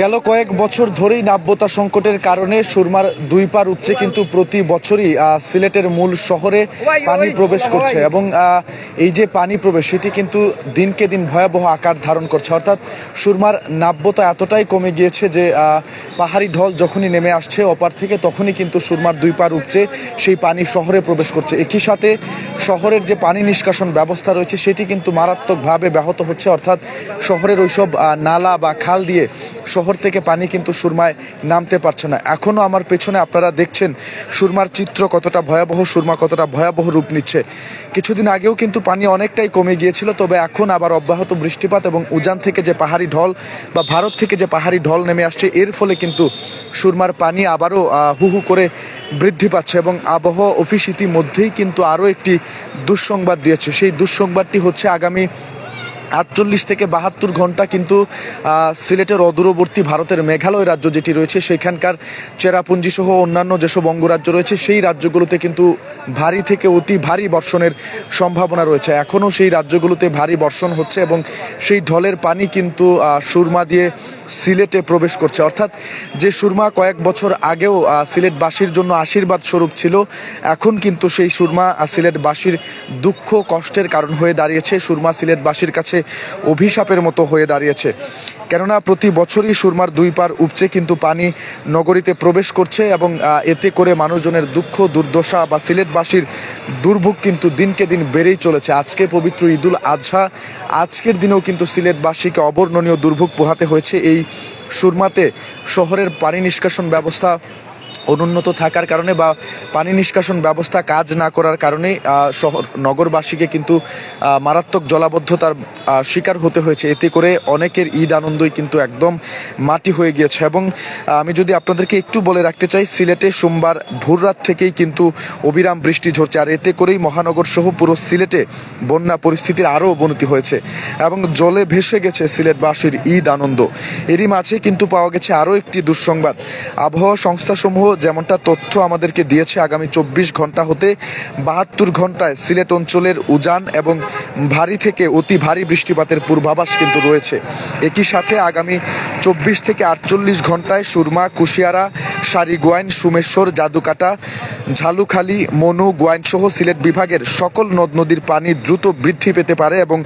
গেল কয়েক বছর ধরেই নাব্যতা সংকটের কারণে সুরমার দুই পার উপচে কিন্তু প্রতি বছরই সিলেটের মূল শহরে পানি প্রবেশ করছে এবং এই যে পানি প্রবেশ, সেটি কিন্তু দিনকে দিন ভয়াবহ আকার ধারণ করছে। অর্থাৎ সুরমার নাব্যতা এতটাই কমে গিয়েছে যে পাহাড়ি ঢল যখনই নেমে আসছে অপার থেকে তখনই কিন্তু সুরমার দুই পার উপচে সেই পানি শহরে প্রবেশ করছে। একই সাথে শহরের যে পানি নিষ্কাশন ব্যবস্থা রয়েছে, সেটি কিন্তু মারাত্মকভাবে ব্যাহত হচ্ছে। অর্থাৎ শহরের ওইসব নালা বা খাল দিয়ে শহর থেকে পানি কিন্তু সুরমায় নামতে পারছে না। এখনও আমার পেছনে আপনারা দেখছেন সুরমার চিত্র কতটা ভয়াবহ, সুরমা কতটা ভয়াবহ রূপ নিচ্ছে। কিছুদিন আগেও কিন্তু পানি অনেকটাই কমে গিয়েছিল, তবে এখন আবার অব্যাহত বৃষ্টিপাত এবং উজান থেকে যে পাহাড়ি ঢল বা ভারত থেকে যে পাহাড়ি ঢল নেমে আসছে, এর ফলে কিন্তু সুরমার পানি আবারও হু হু করে বৃদ্ধি পাচ্ছে এবং আবহাওয়া অফিস ইতিমধ্যেই কিন্তু আরও একটি দুঃসংবাদ দিয়েছে। সেই দুঃসংবাদটি হচ্ছে আগামী আটচল্লিশ থেকে বাহাত্তর ঘণ্টা কিন্তু সিলেটের অদূরবর্তী ভারতের মেঘালয় রাজ্য যেটি রয়েছে, সেখানকার চেরাপুঞ্জি সহ অন্যান্য যেসব অঙ্গরাজ্য রয়েছে, সেই রাজ্যগুলোতে কিন্তু ভারী থেকে অতি ভারী বর্ষণের সম্ভাবনা রয়েছে। এখনও সেই রাজ্যগুলোতে ভারী বর্ষণ হচ্ছে এবং সেই ঢলের পানি কিন্তু সুরমা দিয়ে সিলেটে প্রবেশ করছে। অর্থাৎ যে সুরমা কয়েক বছর আগেও সিলেটবাসীর জন্য আশীর্বাদ স্বরূপ ছিল, এখন কিন্তু সেই সুরমা সিলেটবাসীর দুঃখ কষ্টের কারণ হয়ে দাঁড়িয়েছে। সুরমা সিলেটবাসীর কাছে অভিশাপের মতো হয়ে দাঁড়িয়েছে। কেননা প্রতি বছরই সুরমার দুই পার উপচে কিন্তু পানি নগরীতে প্রবেশ করছে এবং এতে করে মানুষজনের দুঃখ, দুর্দশা বা সিলেটবাসীর দুর্ভোগ কিন্তু দিনকে দিন বেড়েই চলেছে। আজকে পবিত্র ঈদুল আজহা, আজকের দিনেও কিন্তু সিলেটবাসীকে অবর্ণনীয় দুর্ভোগ পোহাতে হয়েছে। এই সুরমাতে শহরের পানি নিষ্কাশন ব্যবস্থা অনুন্নত থাকার কারণে বা পানি নিষ্কাশন ব্যবস্থা কাজ না করার কারণে শহর, নগরবাসীকে কিন্তু মারাত্মক জলাবদ্ধতার শিকার হতে হয়েছে। এতে করে অনেকের ঈদ আনন্দই কিন্তু একদম মাটি হয়ে গিয়েছে। এবং আমি যদি আপনাদেরকে একটু বলে রাখতে চাই, সিলেটে সোমবার ভোররাত থেকেই কিন্তু অবিরাম বৃষ্টি ঝরছে। আর এতে করেই মহানগর সহ পুরো সিলেটে বন্যা পরিস্থিতির আরও অবনতি হয়েছে এবং জলে ভেসে গেছে সিলেটবাসীর ঈদ আনন্দ। এরই মাঝে কিন্তু পাওয়া গেছে আরও একটি দুঃসংবাদ। আবহাওয়া সংস্থাসমূহ যেমনটা তথ্য আমাদেরকে দিয়েছে, আগামী চব্বিশ ঘণ্টা হতে বাহাত্তর ঘন্টায় সিলেট অঞ্চলের উজান এবং ভারী থেকে অতি ভারী বৃষ্টিপাতের পূর্বাভাস কিন্তু রয়েছে। একই সাথে আগামী চব্বিশ থেকে আটচল্লিশ ঘন্টায় সুরমা, কুশিয়ারা, সারি গোয়াইন, সুমেশ্বর, জাদুকাটা, ঝালুখালী, মনু, গোয়াইন সহ সিলেট বিভাগের সকল নদ নদীর পানি দ্রুত বৃদ্ধি পেতে পারে এবং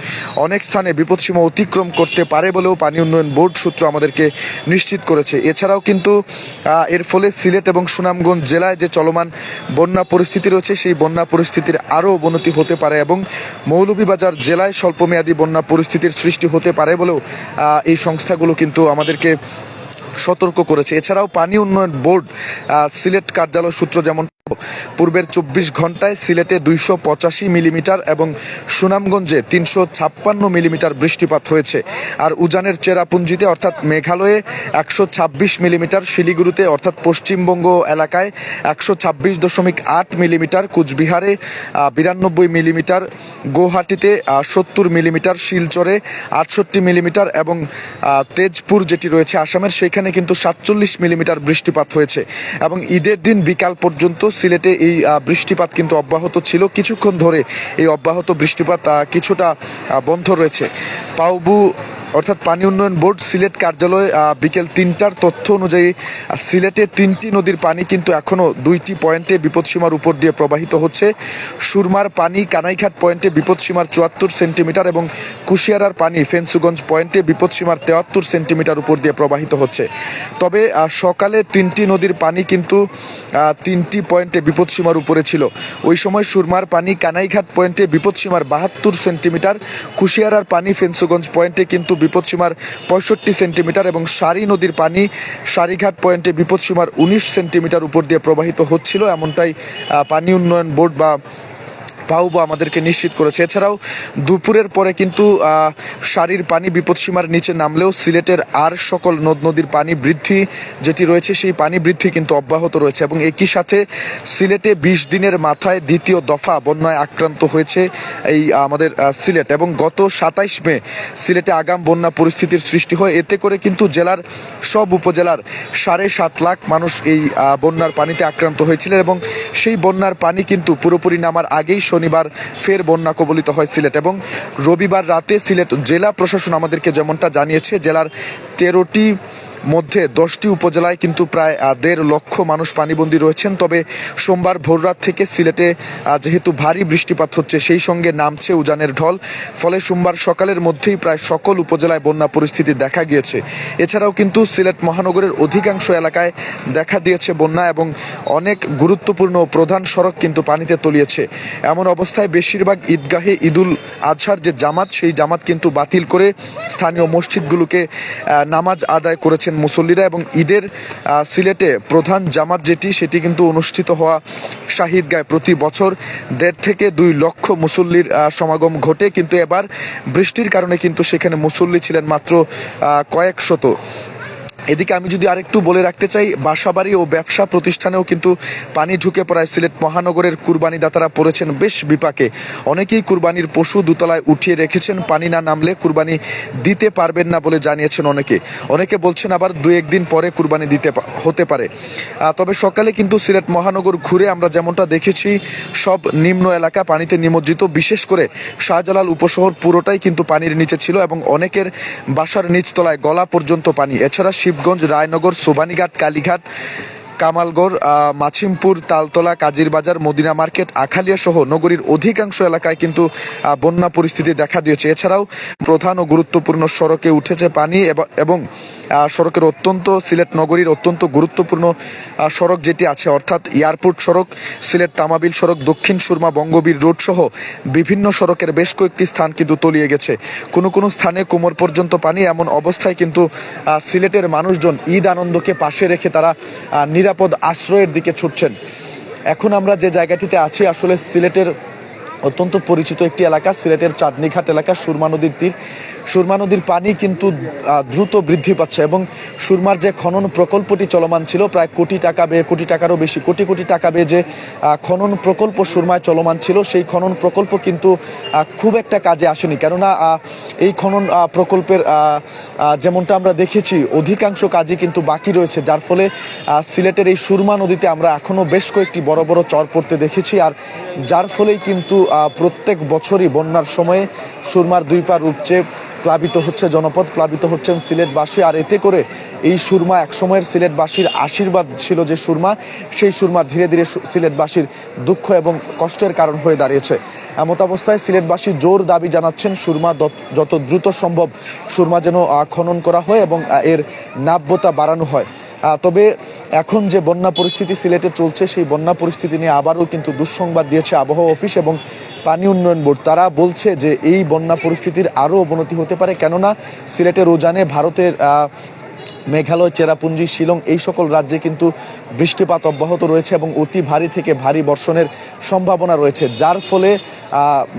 অনেক স্থানে বিপদসীমা অতিক্রম করতে পারে বলেও পানি উন্নয়ন বোর্ড সূত্র আমাদেরকে নিশ্চিত করেছে। এছাড়াও কিন্তু এর ফলে সিলেট এবং সুনামগঞ্জ জেলায় যে চলমান বন্যা পরিস্থিতি রয়েছে, সেই বন্যা পরিস্থিতির আরও অবনতি হতে পারে এবং মৌলভীবাজার জেলায় স্বল্পমেয়াদী বন্যা পরিস্থিতির সৃষ্টি হতে পারে বলেও এই সংস্থাগুলো কিন্তু আমাদেরকে সতর্ক করেছে। এছাড়াও পানি উন্নয়ন বোর্ড সিলেট কার্যালয় সূত্র যেমন পূর্বের চব্বিশ ঘন্টায় সিলেটে দুইশো পঁচাশি মিলিমিটার এবং সুনামগঞ্জে তিনশো ছাপ্পান্ন মিলিমিটার বৃষ্টিপাত হয়েছে। আর উজানের চেরাপুঞ্জিতে অর্থাৎ মেঘালয়ে একশো ছাব্বিশ মিলিমিটার, শিলিগুড়িতে অর্থাৎ পশ্চিমবঙ্গ এলাকায় একশো ছাব্বিশ দশমিক আট মিলিমিটার, কুচবিহারে বিরানব্বই মিলিমিটার গুয়াহাটিতে সত্তর মিলিমিটার, শিলচরে আটষট্টি মিলিমিটার এবং তেজপুর যেটি রয়েছে আসামের, সেখানে কিন্তু সাতচল্লিশ মিলিমিটার বৃষ্টিপাত হয়েছে। এবং ঈদের দিন বিকাল পর্যন্ত সিলেটে এই বৃষ্টিপাত কিন্তু অব্যাহত ছিল। কিছুক্ষণ ধরে এই অব্যাহত বৃষ্টিপাত কিছুটা বন্ধ রয়েছে। পাউবু অর্থাৎ পানি উন্নয়ন বোর্ড সিলেট কার্যালয় বিকেল তিনটার তথ্য অনুযায়ী সিলেটে তিনটি নদীর পানি কিন্তু এখনও দুইটি পয়েন্টে বিপদসীমার উপর দিয়ে প্রবাহিত হচ্ছে। সুরমার পানি কানাইঘাট পয়েন্টে বিপদসীমার চুয়াত্তর সেন্টিমিটার এবং কুশিয়ারার পানি ফেন্সুগঞ্জ পয়েন্টে বিপদসীমার তেয়াত্তর সেন্টিমিটার উপর দিয়ে প্রবাহিত হচ্ছে। তবে সকালে তিনটি নদীর পানি কিন্তু তিনটি পয়েন্টে বিপদসীমার উপরে ছিল। ওই সময় সুরমার পানি কানাইঘাট পয়েন্টে বিপদসীমার বাহাত্তর সেন্টিমিটার, কুশিয়ারার পানি ফেন্সুগঞ্জ পয়েন্টে কিন্তু বিপদসীমার পঁয়ষট্টি সেন্টিমিটার এবং সারি নদীর পানি সারিঘাট পয়েন্টে বিপদসীমার উনিশ সেন্টিমিটার উপর দিয়ে প্রবাহিত হচ্ছিল। এমনটাই পানি উন্নয়ন বোর্ড বা পাউবো আমাদেরকে নিশ্চিত করেছে। এছাড়াও দুপুরের পরে কিন্তু সারির পানি বিপদসীমার নিচে নামলেও সিলেটের আর সকল নদ নদীর পানি বৃদ্ধি যেটি রয়েছে, সেই পানি বৃদ্ধি কিন্তু অব্যাহত রয়েছে এবং একই সাথে সিলেটে বিশ দিনের মাথায় দ্বিতীয় দফা বন্যায় আক্রান্ত হয়েছে এই আমাদের সিলেট এবং গত সাতাইশ মে সিলেটে আগাম বন্যা পরিস্থিতির সৃষ্টি হয়। এতে করে কিন্তু জেলার সব উপজেলার সাড়ে সাত লাখ মানুষ এই বন্যার পানিতে আক্রান্ত হয়েছিলেন এবং সেই বন্যার পানি কিন্তু পুরোপুরি নামার আগেই শনিবার ফের বন্যা কবলিত হয় সিলেট এবং রবিবার রাতে সিলেট জেলা প্রশাসন আমাদেরকে যেমনটা জানিয়েছে, জেলার তেরোটি মধ্যে দশটি উপজেলায় কিন্তু প্রায় দেড় লক্ষ মানুষ পানিবন্দী রয়েছেন। তবে সোমবার ভোররাত থেকে সিলেটে যেহেতু ভারী বৃষ্টিপাত হচ্ছে, সেই সঙ্গে নামছে উজানের ঢল। ফলে সোমবার সকালের মধ্যেই প্রায় সকল উপজেলায় বন্যা পরিস্থিতি দেখা গিয়েছে। এছাড়াও কিন্তু সিলেট মহানগরের অধিকাংশ এলাকায় দেখা দিয়েছে বন্যা এবং অনেক গুরুত্বপূর্ণ প্রধান সড়ক কিন্তু পানিতে তলিয়েছে। এমন অবস্থায় বেশিরভাগ ঈদগাহে ঈদুল আজহার যে জামাত, সেই জামাত কিন্তু বাতিল করে স্থানীয় মসজিদগুলোকে নামাজ আদায় করেছেন। মুসল্লিরা এবং ঈদের সিলেটে প্রধান জামাত যেটি, সেটি কিন্তু অনুষ্ঠিত হওয়া শাহিদ গায়ে প্রতি বছর দেড় থেকে দুই লক্ষ মুসল্লির সমাগম ঘটে। কিন্তু এবার বৃষ্টির কারণে কিন্তু সেখানে মুসল্লি ছিলেন মাত্র কয়েক শত এদিকে আমি যদি আরেকটু বলে রাখতে চাই, বাসাবাড়ি ও ব্যবসা প্রতিষ্ঠানেও কিন্তু পানি ঢুকে পড়ায় সিলেট মহানগরের কুরবানি দাতারা পড়েছেন বেশ বিপাকে। অনেকেই কুরবানির পশু দুতলায় উঠিয়ে রেখেছেন, পানি না নামলে কুরবানি দিতে পারবেন না বলে জানিয়েছেন অনেকে। অনেকে বলছেন আবার দু একদিন পরে কুরবানি দিতে হতে পারে। তবে সকালে কিন্তু সিলেট মহানগর ঘুরে আমরা যেমনটা দেখেছি, সব নিম্ন এলাকা পানিতে নিমজ্জিত। বিশেষ করে শাহজালাল উপশহর পুরোটাই কিন্তু পানির নিচে ছিল এবং অনেকের বাসার নিচতলায় গলা পর্যন্ত পানি। এছাড়া শিবগঞ্জ রায়নগর সোবানীঘাট কালীঘাট কামালগড় মাছিমপুর তালতলা কাজিরবাজার মদিনা মার্কেট আখালিয়া সহ নগরীর অধিকাংশ এলাকায় কিন্তু বন্যা পরিস্থিতি দেখা দিয়েছে। এছাড়াও প্রধান ও গুরুত্বপূর্ণ সড়কে উঠেছে পানি এবং সড়কের অত্যন্ত সিলেট নগরীর অত্যন্ত গুরুত্বপূর্ণ সড়ক যেটি আছে অর্থাৎ এয়ারপোর্ট সড়ক সিলেট তামাবিল সড়ক দক্ষিণ সুরমা বঙ্গবীর রোড সহ বিভিন্ন সড়কের বেশ কয়েকটি স্থান কিন্তু তলিয়ে গেছে। কোনো কোনো স্থানে কোমর পর্যন্ত পানি এমন অবস্থায় কিন্তু সিলেটের মানুষজন ঈদ আনন্দকে পাশে রেখে তারা আহ, নিরাপদ আশ্রয়ের দিকে ছুটছেন। এখন আমরা যে জায়গাটিতে আছি, আসলে সিলেটের অত্যন্ত পরিচিত একটি এলাকা, সিলেটের চাঁদনীঘাট এলাকা, সুরমা নদীর তীর। সুরমা নদীর পানি কিন্তু দ্রুত বৃদ্ধি পাচ্ছে এবং সুরমার যে খনন প্রকল্পটি চলমান ছিল, প্রায় কোটি টাকা ব্যয়ে, কোটি টাকারও বেশি, কোটি কোটি টাকা ব্যয়ে যে খনন প্রকল্প সুরমায় চলমান ছিল, সেই খনন প্রকল্প কিন্তু খুব একটা কাজে আসেনি। কেননা এই খনন প্রকল্পের যেমনটা আমরা দেখেছি, অধিকাংশ কাজই কিন্তু বাকি রয়েছে, যার ফলে সিলেটের এই সুরমা নদীতে আমরা এখনও বেশ কয়েকটি বড় বড় চর পড়তে দেখেছি, আর যার ফলেই কিন্তু প্রত্যেক বছরই বন্যার সময়ে সুরমার দুই পার উপচে প্লাবিত হচ্ছে জনপদ প্লাবিত হচ্ছেন সিলেটবাসী। আর এতে করে এই সুরমা একসময়ের সিলেটবাসীর আশীর্বাদ ছিল যে সুরমা, সেই সুরমা ধীরে ধীরে সিলেটবাসীর দুঃখ এবং কষ্টের কারণ হয়ে দাঁড়িয়েছে। এমত অবস্থায় সিলেটবাসী জোর দাবি জানাচ্ছেন সুরমা যত দ্রুত সম্ভব সুরমা যেন খনন করা হয় এবং এর নাব্যতা বাড়ানো হয়। তবে এখন যে বন্যা পরিস্থিতি সিলেটে চলছে, সেই বন্যা পরিস্থিতি নিয়ে আবারও কিন্তু দুঃসংবাদ দিয়েছে আবহাওয়া অফিস এবং পানি উন্নয়ন বোর্ড। তারা বলছে যে এই বন্যা পরিস্থিতির আরও অবনতি হতে পারে, কেননা সিলেটের উজানে ভারতের মেঘালয়, চেরাপুঞ্জি, শিলং, এই সকল রাজ্যে কিন্তু বৃষ্টিপাত অব্যাহত রয়েছে এবং অতি ভারী থেকে ভারী বর্ষণের সম্ভাবনা রয়েছে, যার ফলে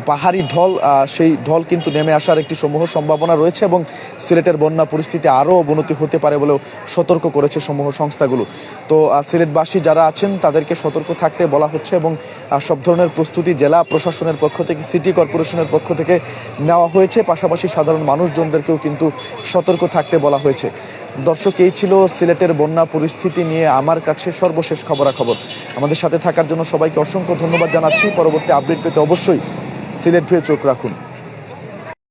পাহাড়ি ঢল সেই ঢল কিন্তু নেমে আসার একটি সমূহ সম্ভাবনা রয়েছে এবং সিলেটের বন্যা পরিস্থিতি আরও অবনতি হতে পারে বলেও সতর্ক করেছে সমূহ সংস্থাগুলো। তো সিলেটবাসী যারা আছেন তাদেরকে সতর্ক থাকতে বলা হচ্ছে এবং সব ধরনের প্রস্তুতি জেলা প্রশাসনের পক্ষ থেকে, সিটি কর্পোরেশনের পক্ষ থেকে নেওয়া হয়েছে। পাশাপাশি সাধারণ মানুষজনদেরকেও কিন্তু সতর্ক থাকতে বলা হয়েছে। দর্শক, এই ছিল সিলেটের বন্যা পরিস্থিতি নিয়ে আমার কাছে সর্বশেষ খবরাখবর। আমাদের সাথে থাকার জন্য সবাইকে অসংখ্য ধন্যবাদ জানাচ্ছি। পরবর্তী আপডেট পেতে অবশ্যই সিলেট হয়ে চোখ রাখুন।